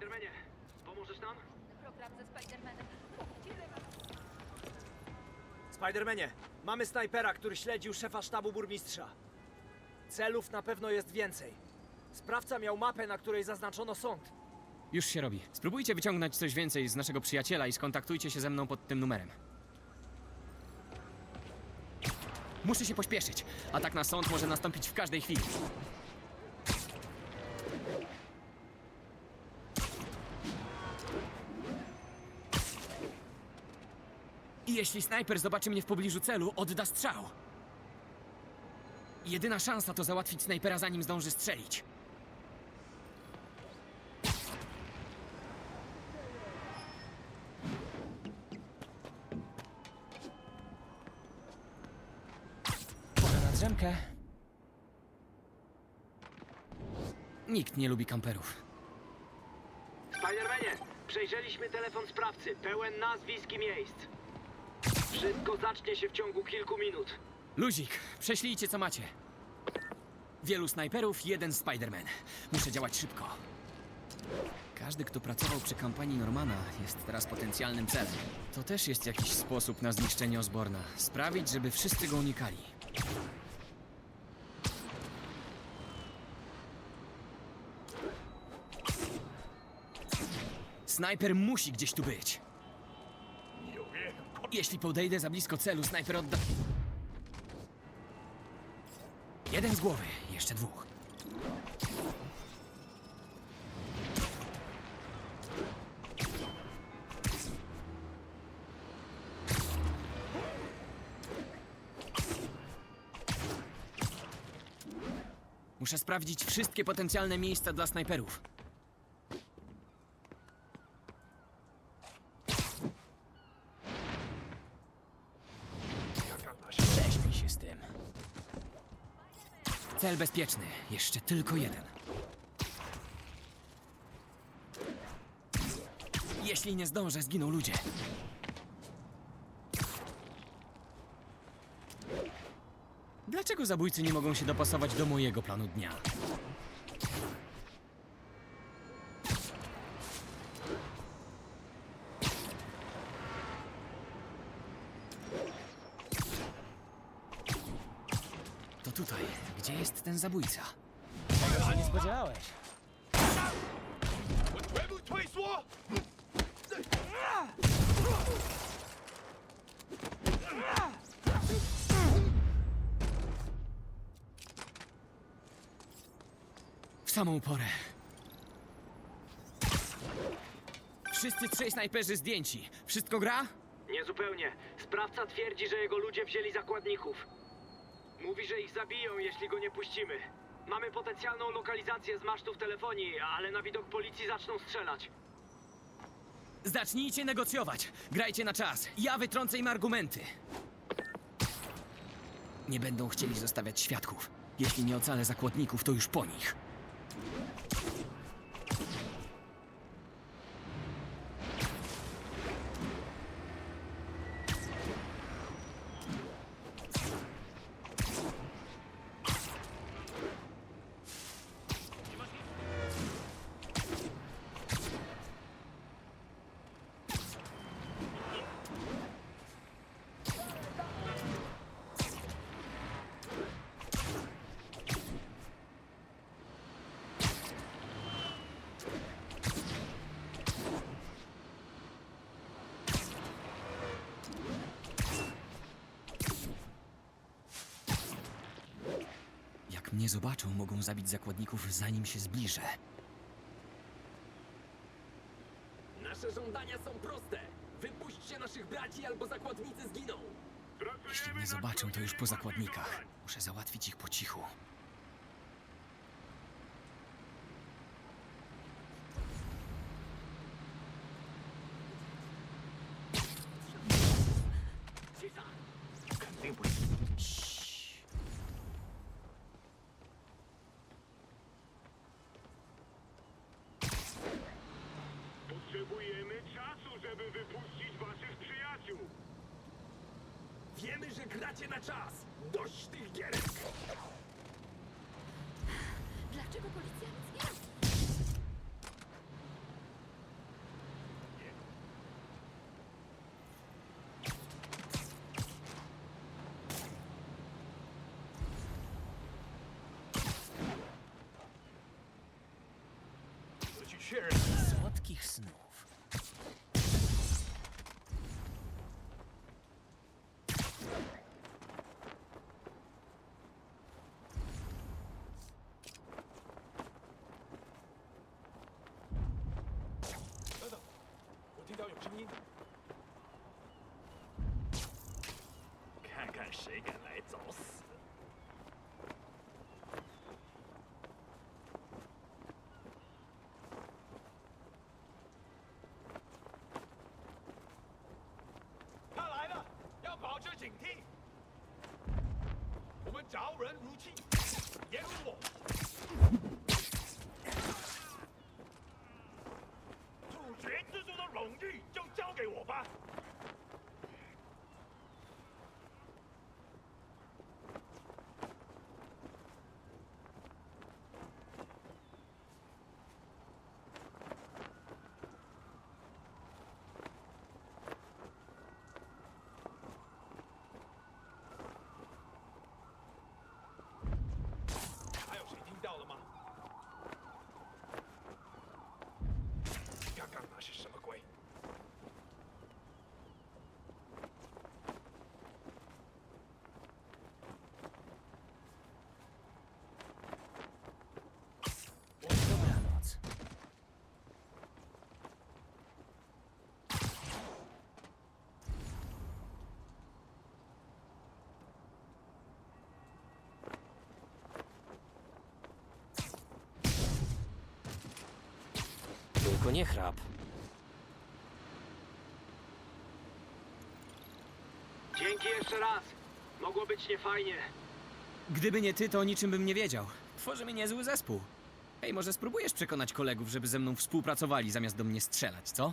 Spidermanie, pomożesz nam? Program ze Spidermanem. Spidermanie, mamy snajpera, który śledził szefa sztabu burmistrza. Celów na pewno jest więcej. Sprawca miał mapę, na której zaznaczono sąd. Już się robi. Spróbujcie wyciągnąć coś więcej z naszego przyjaciela i skontaktujcie się ze mną pod tym numerem. Muszę się pośpieszyć. Atak na sąd może nastąpić w każdej chwili. I jeśli snajper zobaczy mnie w pobliżu celu, odda strzał. Jedyna szansa to załatwić snajpera zanim zdąży strzelić. Pora na drzemkę. Nikt nie lubi kamperów. Spidermanie, przejrzeliśmy telefon sprawcy, pełen nazwisk i miejsc. Wszystko zacznie się w ciągu kilku minut. Luzik, prześlijcie co macie. Wielu snajperów, jeden Spider-Man. Muszę działać szybko. Każdy, kto pracował przy kampanii Normana, jest teraz potencjalnym celem. To też jest jakiś sposób na zniszczenie Osborna. Sprawić, żeby wszyscy go unikali. Snajper musi gdzieś tu być. Jeśli podejdę za blisko celu, snajper odda... Jeden z głowy, jeszcze dwóch. Muszę sprawdzić wszystkie potencjalne miejsca dla snajperów. Prześpij się z tym. Cel bezpieczny. Jeszcze tylko jeden. Jeśli nie zdążę, zginą ludzie. Dlaczego zabójcy nie mogą się dopasować do mojego planu dnia? Tutaj. Gdzie jest ten zabójca? Czego się nie spodziewałeś? W samą porę. Wszyscy trzej snajperzy zdjęci. Wszystko gra? Niezupełnie. Sprawca twierdzi, że jego ludzie wzięli zakładników. Mówi, że ich zabiją, jeśli go nie puścimy. Mamy potencjalną lokalizację z masztów telefonii, ale na widok policji zaczną strzelać. Zacznijcie negocjować. Grajcie na czas. Ja wytrącę im argumenty. Nie będą chcieli zostawiać świadków. Jeśli nie ocalę zakładników, to już po nich. Jak mnie zobaczą, mogą zabić zakładników, zanim się zbliżę. Nasze żądania są proste. Wypuśćcie naszych braci albo zakładnicy zginą. Jeśli mnie zobaczą, to już po zakładnikach. Muszę załatwić ich po cichu. Potrzebujemy wypuścić waszych przyjaciół! Wiemy, że gracie na czas! Dość tych gierek! Dlaczego policja nic nie? Słodkich snów. 你看看谁敢来早死。他来了，要保持警惕。我们着人如亲，言我。Tylko nie chrap. Dzięki jeszcze raz. Mogło być niefajnie. Gdyby nie ty, to o niczym bym nie wiedział. Tworzymy niezły zespół. Ej, może spróbujesz przekonać kolegów, żeby ze mną współpracowali, zamiast do mnie strzelać, co?